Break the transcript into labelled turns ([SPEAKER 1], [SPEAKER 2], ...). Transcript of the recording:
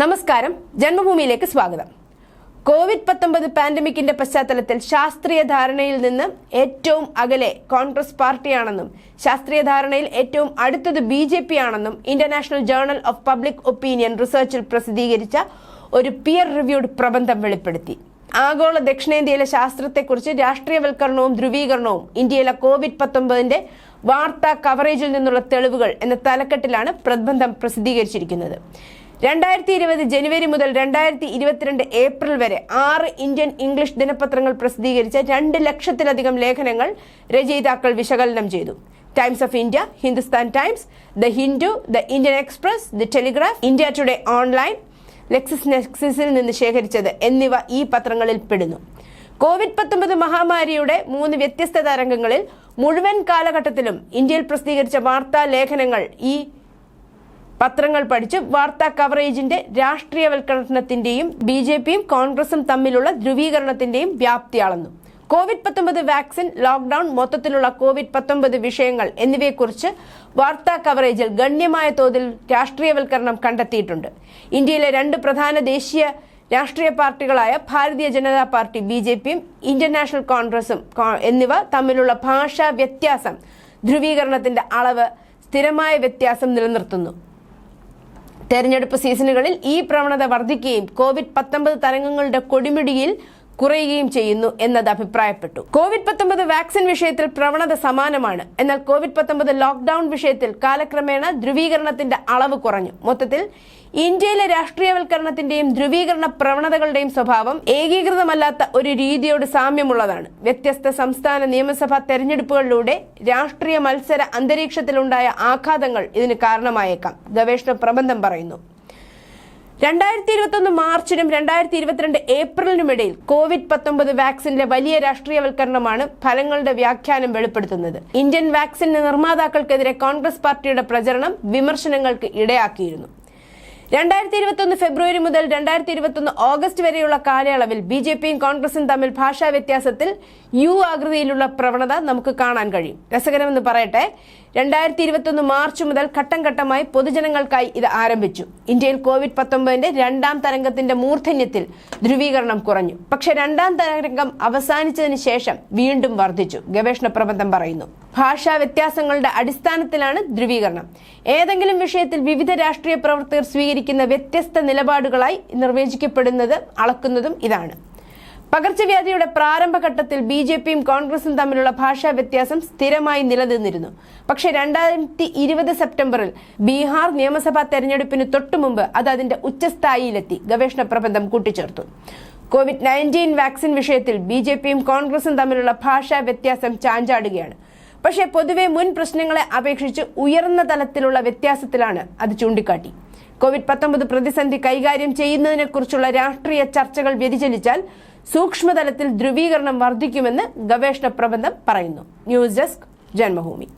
[SPEAKER 1] നമസ്കാരം. ജന്മഭൂമിയിലേക്ക് സ്വാഗതം. കോവിഡ് പത്തൊമ്പത് പാൻഡമിക്കിന്റെ പശ്ചാത്തലത്തിൽ ശാസ്ത്രീയ ധാരണയിൽ നിന്ന് ഏറ്റവും അകലെ കോൺഗ്രസ് പാർട്ടിയാണെന്നും ശാസ്ത്രീയ ധാരണയിൽ ഏറ്റവും അടുത്തത് ബി ജെ പി ആണെന്നും international journal of public opinion റിസർച്ചിൽ പ്രസിദ്ധീകരിച്ച ഒരു പിയർ റിവ്യൂഡ് പ്രബന്ധം വെളിപ്പെടുത്തി. ആഗോള ദക്ഷിണേന്ത്യയിലെ ശാസ്ത്രത്തെക്കുറിച്ച് രാഷ്ട്രീയവൽക്കരണവും ധ്രുവീകരണവും ഇന്ത്യയിലെ കോവിഡ് പത്തൊമ്പതിന്റെ വാർത്താ കവറേജിൽ നിന്നുള്ള തെളിവുകൾ എന്ന തലക്കെട്ടിലാണ് പ്രബന്ധം പ്രസിദ്ധീകരിച്ചിരിക്കുന്നത്. രണ്ടായിരത്തി ഇരുപത് ജനുവരി മുതൽ രണ്ടായിരത്തി ഇരുപത്തിരണ്ട് ഏപ്രിൽ വരെ ആറ് ഇന്ത്യൻ ഇംഗ്ലീഷ് ദിനപത്രങ്ങൾ പ്രസിദ്ധീകരിച്ച രണ്ട് ലക്ഷത്തിലധികം ലേഖനങ്ങൾ രചയിതാക്കൾ വിശകലനം ചെയ്തു. Times of India Hindustan Times the Hindu the Indian Express the Telegraph India Today online Lexis നെക്സിസിൽ നിന്ന് ശേഖരിച്ചത് എന്നിവ ഈ പത്രങ്ങളിൽ പെടുന്നു. കോവിഡ് പത്തൊമ്പത് മഹാമാരിയുടെ മൂന്ന് വ്യത്യസ്ത തരംഗങ്ങളിൽ മുഴുവൻ കാലഘട്ടത്തിലും ഇന്ത്യയിൽ പ്രസിദ്ധീകരിച്ച വാർത്താ ലേഖനങ്ങൾ ഈ പത്രങ്ങൾ പഠിച്ച് വാർത്താ കവറേജിന്റെ രാഷ്ട്രീയവൽക്കരണത്തിന്റെയും ബി ജെ പിയും കോൺഗ്രസും തമ്മിലുള്ള ധ്രുവീകരണത്തിന്റെയും വ്യാപ്തി അളന്നു കോവിഡ് പത്തൊമ്പത് വാക്സിൻ ലോക്ഡൌൺ മൊത്തത്തിലുള്ള കോവിഡ് പത്തൊമ്പത് വിഷയങ്ങൾ എന്നിവയെക്കുറിച്ച് വാർത്താ കവറേജിൽ ഗണ്യമായ തോതിൽ രാഷ്ട്രീയവൽക്കരണം കണ്ടെത്തിയിട്ടുണ്ട്. ഇന്ത്യയിലെ രണ്ട് പ്രധാന ദേശീയ രാഷ്ട്രീയ പാർട്ടികളായ Bharatiya Janata party B J പിയും ഇന്ത്യൻ നാഷണൽ കോൺഗ്രസും എന്നിവ തമ്മിലുള്ള ഭാഷാ വ്യത്യാസം ധ്രുവീകരണത്തിന്റെ അളവ് സ്ഥിരമായ വ്യത്യാസം നിലനിർത്തുന്നു. തെരഞ്ഞെടുപ്പ് സീസണുകളിൽ ഈ പ്രവണത വർദ്ധിക്കുകയും കോവിഡ് പത്തൊമ്പത് തരംഗങ്ങളുടെ കൊടിമിടിയിൽ കുറയുകയും ചെയ്യുന്നു എന്നത് അഭിപ്രായപ്പെട്ടു. കോവിഡ് പത്തൊമ്പത് വാക്സിൻ വിഷയത്തിൽ പ്രവണത സമാനമാണ്. എന്നാൽ കോവിഡ് പത്തൊമ്പത് ലോക്ഡൌൺ വിഷയത്തിൽ കാലക്രമേണ ധ്രുവീകരണത്തിന്റെ അളവ് കുറഞ്ഞു. മൊത്തത്തിൽ ഇന്ത്യയിലെ രാഷ്ട്രീയവൽക്കരണത്തിന്റെയും ധ്രുവീകരണ പ്രവണതകളുടെയും സ്വഭാവം ഏകീകൃതമല്ലാത്ത ഒരു രീതിയോട് സാമ്യമുള്ളതാണ്. വ്യത്യസ്ത സംസ്ഥാന നിയമസഭാ തെരഞ്ഞെടുപ്പുകളിലൂടെ രാഷ്ട്രീയ മത്സര അന്തരീക്ഷത്തിലുണ്ടായ ആഘാതങ്ങൾ ഇതിന് കാരണമായേക്കാം. ഗവേഷണ പ്രബന്ധം പറയുന്നു. രണ്ടായിരത്തി ഇരുപത്തൊന്ന് മാർച്ചിനും രണ്ടായിരത്തി ഇരുപത്തിരണ്ട് ഏപ്രിലിനുമിടയിൽ കോവിഡ് പത്തൊമ്പത് വാക്സിന്റെ വലിയ രാഷ്ട്രീയവൽക്കരണമാണ് ഫലങ്ങളുടെ വ്യാഖ്യാനം വെളിപ്പെടുത്തുന്നത്. ഇന്ത്യൻ വാക്സിൻ നിർമ്മാതാക്കൾക്കെതിരെ കോൺഗ്രസ് പാർട്ടിയുടെ പ്രചരണം വിമർശനങ്ങൾക്ക് ഇടയാക്കിയിരുന്നു. രണ്ടായിരത്തി ഇരുപത്തൊന്ന് ഫെബ്രുവരി മുതൽ രണ്ടായിരത്തി ഇരുപത്തൊന്ന് ഓഗസ്റ്റ് വരെയുള്ള കാലയളവിൽ ബി ജെ പിയും കോൺഗ്രസും തമ്മിൽ ഭാഷാ വ്യത്യാസത്തിൽ യു ആകൃതിയിലുള്ള പ്രവണത നമുക്ക് കാണാൻ കഴിയും. രസകരമെന്ന് പറയട്ടെ രണ്ടായിരത്തി ഇരുപത്തൊന്ന് മാർച്ച് മുതൽ ഘട്ടം ഘട്ടമായി പൊതുജനങ്ങൾക്കായി ഇത് ആരംഭിച്ചു. ഇന്ത്യയിൽ കോവിഡ് പത്തൊമ്പതിന്റെ രണ്ടാം തരംഗത്തിന്റെ മൂർധന്യത്തിൽ ധ്രുവീകരണം കുറഞ്ഞു. പക്ഷേ രണ്ടാം തരംഗം അവസാനിച്ചതിന് ശേഷം വീണ്ടും വർദ്ധിച്ചു ഗവേഷണ പ്രബന്ധം പറയുന്നു. ഭാഷാ വ്യത്യാസങ്ങളുടെ അടിസ്ഥാനത്തിലാണ് ധ്രുവീകരണം. ഏതെങ്കിലും വിഷയത്തിൽ വിവിധ രാഷ്ട്രീയ പ്രവർത്തകർ സ്വീകരിക്കുന്ന വ്യത്യസ്ത നിലപാടുകളായി നിർവചിക്കപ്പെടുന്നത് അളക്കുന്നതും ഇതാണ്. പകർച്ചവ്യാധിയുടെ പ്രാരംഭഘട്ടത്തിൽ ബി ജെ പിയും കോൺഗ്രസും തമ്മിലുള്ള ഭാഷാ വ്യത്യാസം സ്ഥിരമായി നിലനിന്നിരുന്നു. പക്ഷേ രണ്ടായിരത്തി ഇരുപത് സെപ്റ്റംബറിൽ ബീഹാർ നിയമസഭാ തെരഞ്ഞെടുപ്പിന് തൊട്ടുമുമ്പ് അത് അതിന്റെ ഉച്ചസ്ഥായിയിലെത്തി ഗവേഷണ പ്രബന്ധം കൂട്ടിച്ചേർത്തു. കോവിഡ് നയന്റീൻ വാക്സിൻ വിഷയത്തിൽ ബി ജെ പിയും കോൺഗ്രസും തമ്മിലുള്ള ഭാഷാ വ്യത്യാസം ചാഞ്ചാടുകയാണ്. പക്ഷേ പൊതുവെ മുൻ പ്രശ്നങ്ങളെ അപേക്ഷിച്ച് ഉയർന്ന തലത്തിലുള്ള വ്യത്യാസത്തിലാണ് അത് ചൂണ്ടിക്കാട്ടി. കോവിഡ് പത്തൊമ്പത് പ്രതിസന്ധി കൈകാര്യം ചെയ്യുന്നതിനെക്കുറിച്ചുള്ള രാഷ്ട്രീയ ചർച്ചകൾ വ്യതിചലിച്ചാൽ സൂക്ഷ്മതലത്തിൽ ധ്രുവീകരണം വർദ്ധിക്കുമെന്ന് ഗവേഷണ പ്രബന്ധം പറയുന്നു. News desk Janmabhumi.